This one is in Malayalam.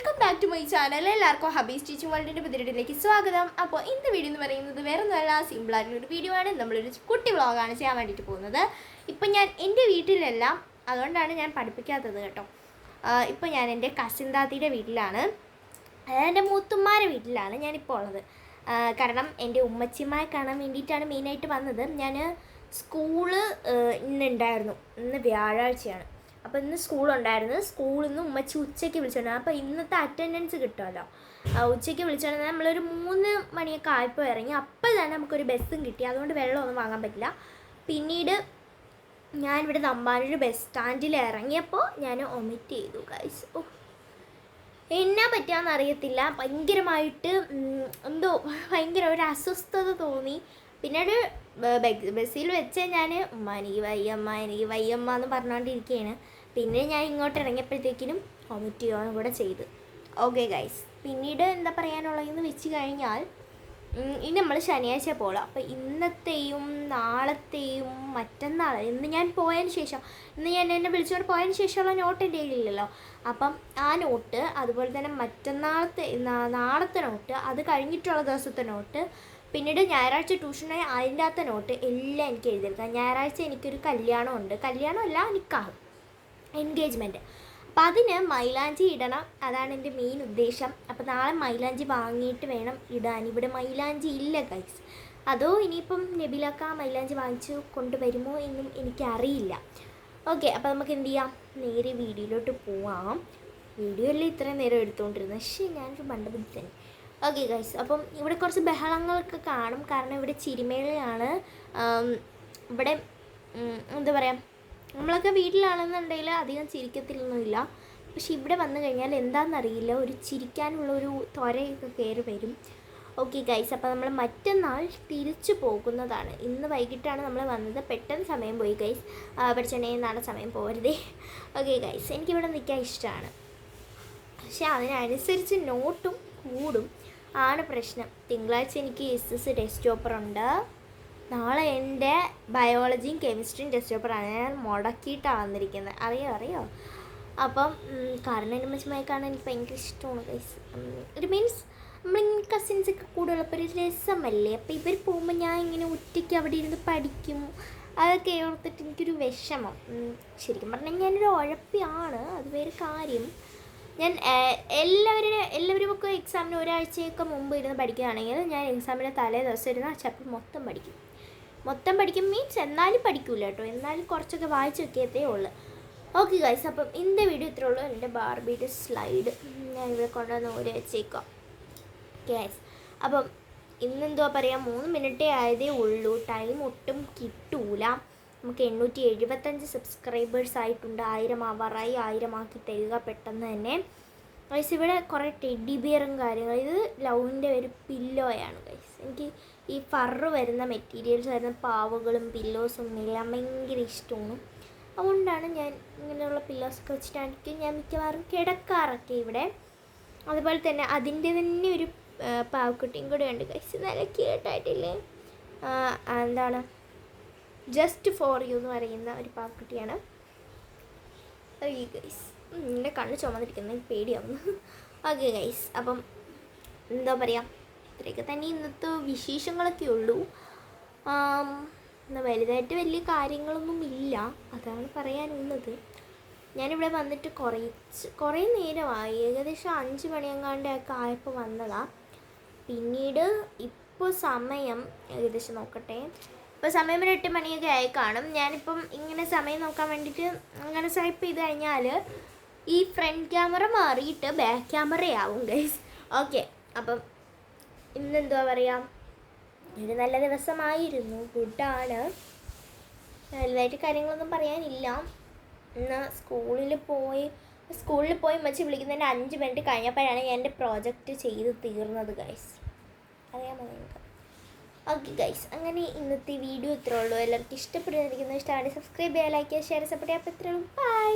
Welcome back to my channel എല്ലാവർക്കും ഹബീസ് ടീച്ചിങ് വേൾഡിന്റെ പുതിയതിലേക്ക് സ്വാഗതം. അപ്പോൾ ഇന്ന് വീഡിയോ എന്ന് പറയുന്നത് വേറെ ഒന്നുമല്ല സിമ്പിളായിട്ടുള്ള ഒരു വീഡിയോ ആണ്. നമ്മളൊരു കുട്ടി വ്ളോഗാണ് ചെയ്യാൻ വേണ്ടിയിട്ട് പോകുന്നത്. ഇപ്പം ഞാൻ എന്റെ വീട്ടിലല്ല അതുകൊണ്ടാണ് ഞാൻ പഠിപ്പിക്കാത്തത് കേട്ടോ. ഇപ്പം ഞാൻ എന്റെ കസിൻ താത്തിയുടെ വീട്ടിലാണ്. അതായത് എന്റെ മൂത്തുമ്മാരെ വീട്ടിലാണ് ഞാനിപ്പോൾ ഉള്ളത്. കാരണം എന്റെ ഉമ്മച്ചിമാരെ കാണാൻ വേണ്ടിയിട്ടാണ് മെയിനായിട്ട് വന്നത്. ഞാൻ സ്കൂൾ ഇന്നുണ്ടായിരുന്നു ഇന്ന് വ്യാഴാഴ്ചയാണ്. അപ്പോൾ ഇന്ന് സ്കൂളുണ്ടായിരുന്നു സ്കൂളിൽ നിന്ന് ഉമ്മച്ചി ഉച്ചയ്ക്ക് വിളിച്ചിട്ടുണ്ട് അപ്പോൾ ഇന്നത്തെ അറ്റൻഡൻസ് കിട്ടുമല്ലോ. ഉച്ചയ്ക്ക് വിളിച്ചിട്ടുണ്ട് നമ്മളൊരു മൂന്ന് മണിയൊക്കെ ആയപ്പോൾ ഇറങ്ങി. അപ്പോൾ തന്നെ നമുക്കൊരു ബസ്സും കിട്ടി. അതുകൊണ്ട് വെള്ളമൊന്നും വാങ്ങാൻ പറ്റില്ല. പിന്നീട് ഞാൻ ഇവിടെ നമ്പാനൊരു ബസ് സ്റ്റാൻഡിൽ ഇറങ്ങിയപ്പോൾ ഞാൻ ഒമിറ്റ് ചെയ്തു ഗൈസ് ഓ എന്നാ പറ്റാന്ന് അറിയത്തില്ല. ഭയങ്കരമായിട്ട് എന്തോ ഭയങ്കര ഒരു അസ്വസ്ഥത തോന്നി. പിന്നീട് ബസ്സിൽ വെച്ച് ഞാൻ ഉമ്മ വയ്യമ്മ എനിക്ക് വയ്യമ്മ എന്ന് പറഞ്ഞുകൊണ്ടിരിക്കുകയാണ് പിന്നെ ഞാൻ ഇങ്ങോട്ട് ഇറങ്ങിയപ്പോഴത്തേക്കിനും വൊമിറ്റ് ചെയ്യുകയും കൂടെ ചെയ്ത്. ഓക്കെ ഗൈസ് പിന്നീട് എന്താ പറയാനുള്ളതെന്ന് വെച്ച് കഴിഞ്ഞാൽ ഇനി നമ്മൾ ശനിയാഴ്ച പോകാം അപ്പോൾ ഇന്നത്തെയും നാളത്തെയും മറ്റന്നാൾ ഇന്ന് ഞാൻ പോയതിന് ശേഷം ഇന്ന് ഞാൻ എന്നെ വിളിച്ചുകൊണ്ട് പോയതിന് ശേഷമുള്ള നോട്ട് എന്റെ കയ്യിലില്ലല്ലോ. അപ്പം ആ നോട്ട് അതുപോലെ തന്നെ മറ്റന്നാളത്തെ നാളത്തെ നോട്ട് അത് കഴിഞ്ഞിട്ടുള്ള ദിവസത്തെ നോട്ട് പിന്നീട് ഞായറാഴ്ച ട്യൂഷനായി അതിന്റെ നോട്ട് എല്ലാം എനിക്ക് എഴുതിയെടുക്കാം ഞായറാഴ്ച എനിക്കൊരു കല്യാണമുണ്ട്. കല്യാണമല്ല നിക്കാഹ് എൻഗേജ്മെന്റ് അപ്പം അതിന് മൈലാഞ്ചി ഇടണം. അതാണ് എന്റെ മെയിൻ ഉദ്ദേശം. അപ്പം നാളെ മൈലാഞ്ചി വാങ്ങിയിട്ട് വേണം ഇടാൻ. ഇവിടെ മൈലാഞ്ചി ഇല്ല ഗൈസ് അതോ ഇനിയിപ്പം നബിലക്ക മൈലാഞ്ചി വാങ്ങിച്ച് കൊണ്ടുവരുമോ എന്നും എനിക്കറിയില്ല. ഓക്കെ അപ്പോൾ നമുക്ക് എന്ത് ചെയ്യാം? നേരെ വീഡിയോയിലോട്ട് പോവാം. വീഡിയോ അല്ലേ ഇത്രയും നേരം എടുത്തുകൊണ്ടിരുന്നത്? പക്ഷേ ഞാനൊരു മണ്ടബുദ്ധി തന്നെ ഓക്കെ ഗൈസ് അപ്പം ഇവിടെ കുറച്ച് ബഹളങ്ങളൊക്കെ കാണും. കാരണം ഇവിടെ ചിരിമേളയാണ് ഇവിടെ എന്താ പറയുക നമ്മളൊക്കെ വീട്ടിലാണെന്നുണ്ടെങ്കിൽ അധികം ചിരിക്കത്തില്ലൊന്നുമില്ല പക്ഷെ ഇവിടെ വന്നു കഴിഞ്ഞാൽ എന്താണെന്നറിയില്ല. ഒരു ചിരിക്കാനുള്ള ഒരു ത്വരയൊക്കെ കയറി വരും. ഓക്കെ ഗൈസ് അപ്പോൾ നമ്മൾ മറ്റന്നാൾ തിരിച്ചു പോകുന്നതാണ്. ഇന്ന് വൈകിട്ടാണ് നമ്മൾ വന്നത്. പെട്ടെന്ന് സമയം പോയി ഗൈസ് പഠിച്ചോണ്ടേ നാളെ സമയം പോകരുതേ ഓക്കെ ഗൈസ് എനിക്കിവിടെ നിൽക്കാൻ ഇഷ്ടമാണ്. പക്ഷെ അതിനനുസരിച്ച് നോട്ടും കൂടും. ആണ് പ്രശ്നം. തിങ്കളാഴ്ച എനിക്ക് എസ് എസ് ടെസ്റ്റ് പേപ്പർ ഉണ്ട്. നാളെ എന്റെ ബയോളജിയും കെമിസ്ട്രിയും ടെസ്റ്റ് പേപ്പറാണ് ഞാൻ മുടക്കിയിട്ടാണ് വന്നിരിക്കുന്നത്. അറിയോ? അറിയോ? അപ്പം കാരണം മച്ചുമായി കാണാൻ എനിക്ക് ഭയങ്കര ഇഷ്ടമാണ് ഗൈസ് ഇറ്റ് മീൻസ് നമ്മളിങ്ങനെ കസിൻസൊക്കെ കൂടുതലപ്പോൾ ഒരു രസമല്ലേ? അപ്പോൾ ഇവർ പോകുമ്പോൾ ഞാൻ ഇങ്ങനെ ഒറ്റയ്ക്ക് അവിടെ ഇരുന്ന് പഠിക്കും. അതൊക്കെ ഓർത്തിട്ട് എനിക്കൊരു വിഷമം. ശരിക്കും പറഞ്ഞാൽ ഞാനൊരു ഉഴപ്പിയാണ്. അത് വേറെ കാര്യം. ഞാൻ എല്ലാവരുടെ എല്ലാവരും ഒക്കെ എക്സാമിന് ഒരാഴ്ചയൊക്കെ മുമ്പ് ഇരുന്ന് പഠിക്കുകയാണെങ്കിൽ ഞാൻ എക്സാമിന്റെ തലേ ദിവസം ഇരുന്ന് ആ ചാപ്റ്റർ മൊത്തം പഠിക്കും. മൊത്തം പഠിക്കും മീൻസ് എന്നാലും പഠിക്കില്ല കേട്ടോ. എന്നാലും കുറച്ചൊക്കെ വായിച്ച് വെക്കിയതേ ഉള്ളൂ. ഓക്കെ ഗൈസ് അപ്പം ഇന്നത്തെ വീഡിയോ ഇത്രേ ഉള്ളൂ. എന്റെ ബാർബിയുടെ സ്ലൈഡ് ഞാൻ ഇവിടെ കൊണ്ടുവന്ന് ഊരി വെച്ചേക്കാം. ഗൈസ് അപ്പം ഇന്നെന്തോ പറയാം? മൂന്ന് മിനിറ്റേ ആയതേ ഉള്ളൂ. ടൈം ഒട്ടും കിട്ടൂല. നമുക്ക് എണ്ണൂറ്റി എഴുപത്തഞ്ച് സബ്സ്ക്രൈബേഴ്സ് ആയിട്ടുണ്ട്. ആയിരം ആവാറായി ആയിരം ആക്കി തരിക പെട്ടെന്ന് തന്നെ. ഗൈസ് ഇവിടെ കുറേ ടെഡി ബിയറും കാര്യങ്ങൾ ഇത് ലവിന്റെ ഒരു പില്ലോയാണ് ഗൈസ് എനിക്ക് ഈ ഫറ് വരുന്ന മെറ്റീരിയൽസ് വരുന്ന പാവുകളും പില്ലോസും എല്ലാം ഭയങ്കര ഇഷ്ടമാണ്. അതുകൊണ്ടാണ് ഞാൻ ഇങ്ങനെയുള്ള പില്ലോസൊക്കെ വെച്ചിട്ടായിരിക്കും ഞാൻ മിക്കവാറും കിടക്കാറൊക്കെ ഇവിടെ. അതുപോലെ തന്നെ അതിന്റെ തന്നെ ഒരു പാവക്കുട്ടിയും കൂടെ ഉണ്ട് ഗൈസ് നല്ല ക്യൂട്ടായിട്ടില്ലേ എന്താണ്? ജസ്റ്റ് ഫോർ യു എന്ന് പറയുന്ന ഒരു പാവക്കുട്ടിയാണ് ഓക്കെ ഗൈസ് എന്റെ കണ്ണ് ചുമന്നിരിക്കുന്നത് പേടിയാവുന്നു. ഓക്കെ ഗൈസ് അപ്പം എന്താ പറയുക ഇത്രയൊക്കെ തന്നെ ഇന്നത്തെ വിശേഷങ്ങളൊക്കെ ഉള്ളൂ. വലുതായിട്ട് വലിയ കാര്യങ്ങളൊന്നും ഇല്ല. അതാണ് പറയാനുള്ളത്. ഞാനിവിടെ വന്നിട്ട് കുറച്ച് കുറേ നേരമായി. ഏകദേശം അഞ്ച് മണിയെങ്ങാണ്ടൊക്കെ ആയപ്പോൾ വന്നതാണ് പിന്നീട് ഇപ്പോൾ സമയം ഏകദേശം നോക്കട്ടെ. ഇപ്പോൾ സമയം ഒരു എട്ട് മണിയൊക്കെ ആയി കാണും. ഞാനിപ്പം ഇങ്ങനെ സമയം നോക്കാൻ വേണ്ടിയിട്ട് അങ്ങനെ സ്വൈപ്പ് ചെയ്ത് കഴിഞ്ഞാൽ ഈ ഫ്രണ്ട് ക്യാമറ മാറിയിട്ട് ബാക്ക് ക്യാമറയാവും ഗൈസ് ഓക്കെ അപ്പം ഇന്നെന്തുവാ പറയുക ഒരു നല്ല ദിവസമായിരുന്നു. ഗുഡാണ് വലുതായിട്ട് കാര്യങ്ങളൊന്നും പറയാനില്ല. ഇന്ന് സ്കൂളിൽ പോയി സ്കൂളിൽ പോയി മച്ചി വിളിക്കുന്നതിന്റെ അഞ്ച് മിനിറ്റ് കഴിഞ്ഞപ്പോഴാണ് ഞാൻ എന്റെ പ്രോജക്റ്റ് ചെയ്ത് തീർന്നത് ഗൈസ് ഓക്കെ ഗൈസ് അങ്ങനെ ഇന്നത്തെ വീഡിയോ ഇത്രേ ഉള്ളൂ. എല്ലാവർക്കും ഇഷ്ടപ്പെടുന്നിരിക്കുന്നു ഇഷ്ടമാണ് സബ്സ്ക്രൈബ് ചെയ്യുക ലൈക്ക് ചെയ്യുക ഷെയർ സപ്പോർട്ട് ചെയ്യാൻ ഇത്രയും ബൈ